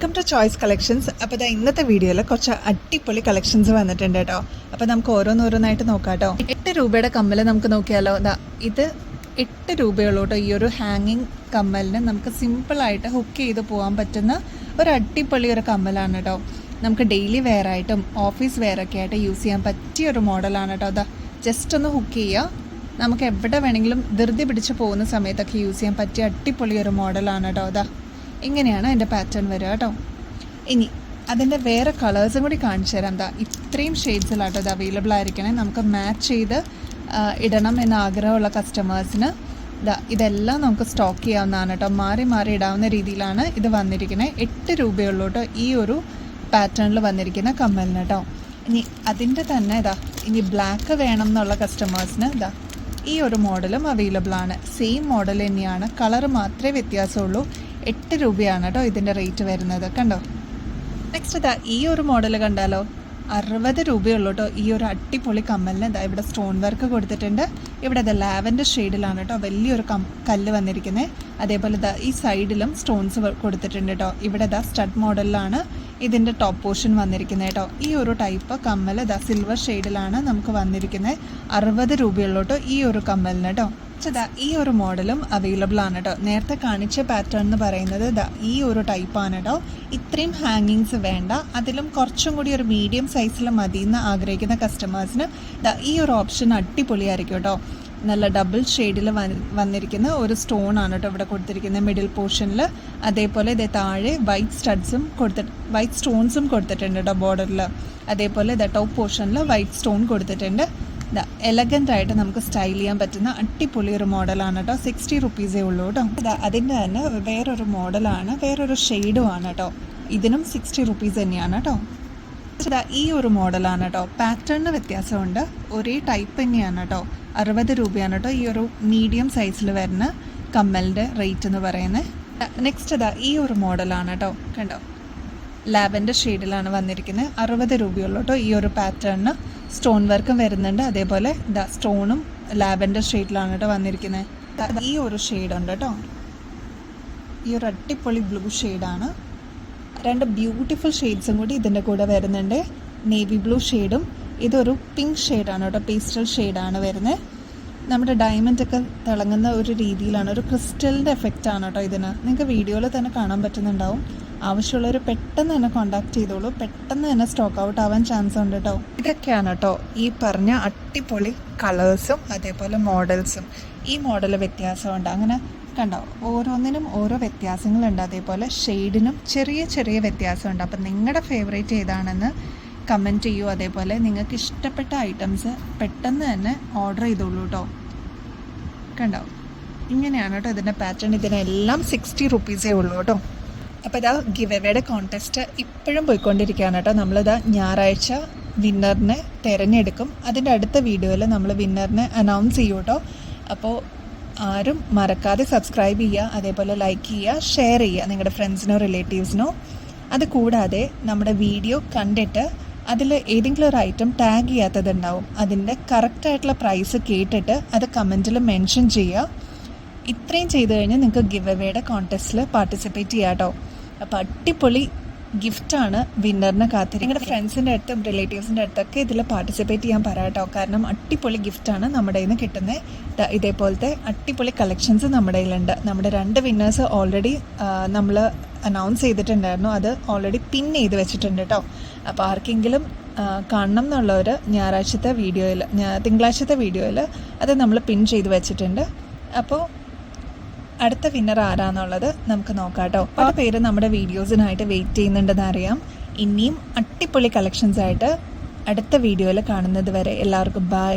Welcome to choice collections അപ്പോൾ ഇതാ ഇന്നത്തെ വീഡിയോയിൽ കുറച്ച് അടിപൊളി കളക്ഷൻസ് വന്നിട്ടുണ്ട് കേട്ടോ. അപ്പോൾ നമുക്ക് ഓരോന്നോരോന്നായിട്ട് നോക്കാം കേട്ടോ. എട്ട് രൂപയുടെ കമ്മൽ നമുക്ക് നോക്കിയാലോ. ഇതാ ഇത് എട്ട് രൂപയുള്ളൂ കേട്ടോ. ഈ ഒരു ഹാങ്ങിങ് കമ്മലിന് നമുക്ക് സിമ്പിളായിട്ട് ഹുക്ക് ചെയ്ത് പോകാൻ പറ്റുന്ന ഒരു അടിപൊളി ഒരു കമ്മലാണ് കേട്ടോ. നമുക്ക് ഡെയിലി വെയർ ആയിട്ടും ഓഫീസ് വെയർ ഒക്കെ ആയിട്ട് യൂസ് ചെയ്യാൻ പറ്റിയ ഒരു മോഡലാണ് കേട്ടോ. അതാ ജസ്റ്റ് ഒന്ന് ഹുക്ക് ചെയ്യുക. നമുക്ക് എവിടെ വേണമെങ്കിലും ധൃതി പിടിച്ച് പോകുന്ന സമയത്തൊക്കെ യൂസ് ചെയ്യാൻ പറ്റിയ അടിപൊളി ഒരു മോഡലാണ് കേട്ടോ. അതാ ഇങ്ങനെയാണ് അതിന്റെ പാറ്റേൺ വരിക കേട്ടോ. ഇനി അതിന്റെ വേറെ കളേഴ്സും കൂടി കാണിച്ചു തരാം. എന്താ ഇത്രയും ഷെയ്ഡ്സിലാട്ടോ ഇത് അവൈലബിൾ ആയിരിക്കണേ. നമുക്ക് മാച്ച് ചെയ്ത് ഇടണം എന്ന ആഗ്രഹമുള്ള കസ്റ്റമേഴ്സിന് ഇതാ ഇതെല്ലാം നമുക്ക് സ്റ്റോക്ക് ചെയ്യാവുന്നതാണ് കേട്ടോ. മാറി മാറി ഇടാവുന്ന രീതിയിലാണ് ഇത് വന്നിരിക്കുന്നത് എട്ട് രൂപയുള്ളൂ കേട്ടോ ഈ ഒരു പാറ്റേണിൽ വന്നിരിക്കുന്ന കമ്മലിന് കേട്ടോ. ഇനി അതിന്റെ തന്നെ ഇതാ ഇനി ബ്ലാക്ക് വേണം എന്നുള്ള കസ്റ്റമേഴ്സിന് ഇതാ ഈ ഒരു മോഡലും അവൈലബിൾ ആണ്. സെയിം മോഡൽ തന്നെയാണ്. കളർ മാത്രമേ വ്യത്യാസമുള്ളൂ. എട്ട് രൂപയാണ് കേട്ടോ ഇതിന്റെ റേറ്റ് വരുന്നത്. കണ്ടോ? നെക്സ്റ്റ് ഇതാ ഈ ഒരു മോഡൽ കണ്ടാലോ? അറുപത് രൂപയുള്ളൂ കേട്ടോ. ഈ ഒരു അടിപൊളി കമ്മലിന് ഇതാ ഇവിടെ സ്റ്റോൺ വർക്ക് കൊടുത്തിട്ടുണ്ട്. ഇവിടെ ഇത് ലാവൻഡർ ഷെയ്ഡിലാണ് കേട്ടോ വലിയൊരു കം കല്ല് വന്നിരിക്കുന്നത് അതേപോലെ ഇതാ ഈ സൈഡിലും സ്റ്റോൺസ് കൊടുത്തിട്ടുണ്ട് കേട്ടോ. ഇവിടെ ഇതാ സ്റ്റഡ് മോഡലിലാണ് ഇതിന്റെ ടോപ്പ് പോർഷൻ വന്നിരിക്കുന്നത് കേട്ടോ. ഈ ഒരു ടൈപ്പ് കമ്മൽ ഇതാ സിൽവർ ഷെയ്ഡിലാണ് നമുക്ക് വന്നിരിക്കുന്നത് അറുപത് രൂപയുള്ളൂ കേട്ടോ ഈ ഒരു കമ്മലിന് കേട്ടോ. ദാ ഈ ഒരു മോഡലും അവൈലബിൾ ആണ് കേട്ടോ നേരത്തെ കാണിച്ച പാറ്റേൺ എന്ന് പറയുന്നത് ദാ ഈ ഒരു ടൈപ്പാണ് കേട്ടോ ഇത്രയും ഹാങ്ങിങ്സ് വേണ്ട. അതിലും കുറച്ചും കൂടി ഒരു മീഡിയം സൈസിൽ മതി എന്ന് ആഗ്രഹിക്കുന്ന കസ്റ്റമേഴ്സിന് ദാ ഈ ഒരു ഓപ്ഷൻ അടിപൊളിയായിരിക്കും കേട്ടോ നല്ല ഡബിൾ ഷെയ്ഡിൽ വന്നിരിക്കുന്ന ഒരു സ്റ്റോൺ ആണ് കേട്ടോ ഇവിടെ കൊടുത്തിരിക്കുന്നത് മിഡിൽ പോർഷനിൽ അതേപോലെ ഇതേ താഴെ വൈറ്റ് സ്റ്റഡ്സും കൊടുത്തിട്ട് വൈറ്റ് സ്റ്റോൺസും കൊടുത്തിട്ടുണ്ട് കേട്ടോ ബോർഡറിൽ അതേപോലെ ഇതേ ടോപ്പ് പോർഷനിൽ വൈറ്റ് സ്റ്റോൺ കൊടുത്തിട്ടുണ്ട്. എലഗന്റ് ആയിട്ട് നമുക്ക് സ്റ്റൈൽ ചെയ്യാൻ പറ്റുന്ന അടിപൊളി ഒരു മോഡലാണ് കേട്ടോ സിക്സ്റ്റി റുപ്പീസേ ഉള്ളൂ കേട്ടോ അതിന്റെ തന്നെ വേറൊരു മോഡലാണ് വേറൊരു ഷെയ്ഡും ആണ് കേട്ടോ ഇതിനും സിക്സ്റ്റി റുപ്പീസ് തന്നെയാണ് കേട്ടോ ഈ ഒരു മോഡലാണ് കേട്ടോ പാറ്റേണിന് വ്യത്യാസമുണ്ട്. ഒരേ ടൈപ്പ് തന്നെയാണ് കേട്ടോ അറുപത് രൂപയാണ് കേട്ടോ ഈ ഒരു മീഡിയം സൈസിൽ വരുന്ന കമ്മലിന്റെ റേറ്റ് എന്ന് പറയുന്നത് നെക്സ്റ്റ് ഇതാ ഈ ഒരു മോഡലാണ് കേട്ടോ കണ്ടോ? ലാബന്റെ ഷെയ്ഡിലാണ് വന്നിരിക്കുന്നത് അറുപത് രൂപയുള്ളൂ കേട്ടോ ഈ ഒരു പാറ്റേണിന് സ്റ്റോൺ വർക്കും വരുന്നുണ്ട്. അതേപോലെ സ്റ്റോണും ലാവൻഡർ ഷെയ്ഡിലാണ് കേട്ടോ വന്നിരിക്കുന്നത്. ഈ ഒരു ഷെയ്ഡ് ഉണ്ട് കേട്ടോ. ഈ ഒരു അടിപൊളി ബ്ലൂ ഷെയ്ഡാണ്. രണ്ട് ബ്യൂട്ടിഫുൾ ഷെയ്ഡ്സും കൂടി ഇതിന്റെ കൂടെ വരുന്നുണ്ട്. നേവി ബ്ലൂ ഷെയ്ഡും. ഇതൊരു പിങ്ക് ഷെയ്ഡാണ് കേട്ടോ. പേസ്റ്റൽ ഷെയ്ഡാണ് വരുന്നത്. നമ്മുടെ ഡയമണ്ട് ഒക്കെ തിളങ്ങുന്ന ഒരു രീതിയിലാണ്. ഒരു ക്രിസ്റ്റലിന്റെ എഫക്റ്റ് ആണ് കേട്ടോ ഇതിന്. നിങ്ങൾക്ക് വീഡിയോയിൽ തന്നെ കാണാൻ പറ്റുന്നുണ്ടാവും. ആവശ്യമുള്ളവർ പെട്ടെന്ന് തന്നെ കോണ്ടാക്ട് ചെയ്തോളൂ. പെട്ടെന്ന് തന്നെ സ്റ്റോക്ക് ഔട്ട് ആവാൻ ചാൻസ് ഉണ്ട് കേട്ടോ ഇതൊക്കെയാണ് കേട്ടോ ഈ പറഞ്ഞ അടിപൊളി കളേഴ്സും അതേപോലെ മോഡൽസും ഈ മോഡൽ വ്യത്യാസമുണ്ട്. അങ്ങനെ കണ്ടോ ഓരോന്നിനും ഓരോ വ്യത്യാസങ്ങളുണ്ട്. അതേപോലെ ഷെയ്ഡിനും ചെറിയ ചെറിയ വ്യത്യാസമുണ്ട്. അപ്പം നിങ്ങളുടെ ഫേവറേറ്റ് ഏതാണെന്ന് കമന്റ് ചെയ്യൂ. അതേപോലെ നിങ്ങൾക്ക് ഇഷ്ടപ്പെട്ട ഐറ്റംസ് പെട്ടെന്ന് തന്നെ ഓർഡർ ചെയ്തോളൂ കേട്ടോ കണ്ടോ? ഇങ്ങനെയാണ് കേട്ടോ ഇതിന്റെ പാറ്റേൺ ഇതിനെല്ലാം സിക്സ്റ്റി റുപ്പീസേ ഉള്ളൂ കേട്ടോ അപ്പോൾ ഇതാ ഗിവ് എവേയുടെ കോൺടെസ്റ്റ് ഇപ്പോഴും പോയിക്കൊണ്ടിരിക്കുകയാണ് കേട്ടോ. നമ്മളിതാ ഞായറാഴ്ച വിന്നറിനെ തിരഞ്ഞെടുക്കും. അതിന്റെ അടുത്ത വീഡിയോയിൽ നമ്മൾ വിന്നറിനെ അനൗൺസ് ചെയ്യും കേട്ടോ. അപ്പോൾ ആരും മറക്കാതെ സബ്സ്ക്രൈബ് ചെയ്യുക അതേപോലെ ലൈക്ക് ചെയ്യുക ഷെയർ ചെയ്യുക നിങ്ങളുടെ ഫ്രണ്ട്സിനോ റിലേറ്റീവ്സിനോ അത് കൂടാതെ നമ്മുടെ വീഡിയോ കണ്ടിട്ട് അതിൽ ഏതെങ്കിലും ഒരു ഐറ്റം ടാഗ് ചെയ്യാത്തതുണ്ടാവും. അതിന്റെ കറക്റ്റായിട്ടുള്ള പ്രൈസ് കേട്ടിട്ട് അത് കമന്റിൽ മെൻഷൻ ചെയ്യുക. ഇത്രയും ചെയ്തു കഴിഞ്ഞാൽ നിങ്ങൾക്ക് ഗിവ് എവേയുടെ കോൺടെസ്റ്റിൽ പാർട്ടിസിപ്പേറ്റ് ചെയ്യാം കേട്ടോ അപ്പോൾ അടിപൊളി ഗിഫ്റ്റാണ് വിന്നറിനെ കാത്തിരി നിങ്ങളുടെ ഫ്രണ്ട്സിന്റെ അടുത്തും റിലേറ്റീവ്സിന്റെ അടുത്തൊക്കെ ഇതിൽ പാർട്ടിസിപ്പേറ്റ് ചെയ്യാൻ പറയാം കേട്ടോ കാരണം അടിപൊളി ഗിഫ്റ്റാണ് നമ്മുടെ കയ്യിൽ നിന്ന് കിട്ടുന്നത് ഇതേപോലത്തെ അടിപൊളി കളക്ഷൻസ് നമ്മുടെ കയ്യിലുണ്ട്. നമ്മുടെ രണ്ട് വിന്നേഴ്സ് ഓൾറെഡി നമ്മൾ അനൗൺസ് ചെയ്തിട്ടുണ്ടായിരുന്നു. അത് ഓൾറെഡി പിൻ ചെയ്ത് വെച്ചിട്ടുണ്ട് കേട്ടോ അപ്പോൾ ആർക്കെങ്കിലും കാണണം എന്നുള്ളവർ ഞായറാഴ്ചത്തെ വീഡിയോയിൽ തിങ്കളാഴ്ചത്തെ വീഡിയോയിൽ അത് നമ്മൾ പിൻ ചെയ്ത് വെച്ചിട്ടുണ്ട്. അപ്പോൾ അടുത്ത വിന്നർ ആരാന്നുള്ളത് നമുക്ക് നോക്കാം കേട്ടോ പല പേര് നമ്മുടെ വീഡിയോസിനായിട്ട് വെയിറ്റ് ചെയ്യുന്നുണ്ടെന്ന് അറിയാം. ഇനിയും അടിപൊളി കളക്ഷൻസ് ആയിട്ട് അടുത്ത വീഡിയോയിൽ കാണുന്നത് വരെ എല്ലാവർക്കും ബൈ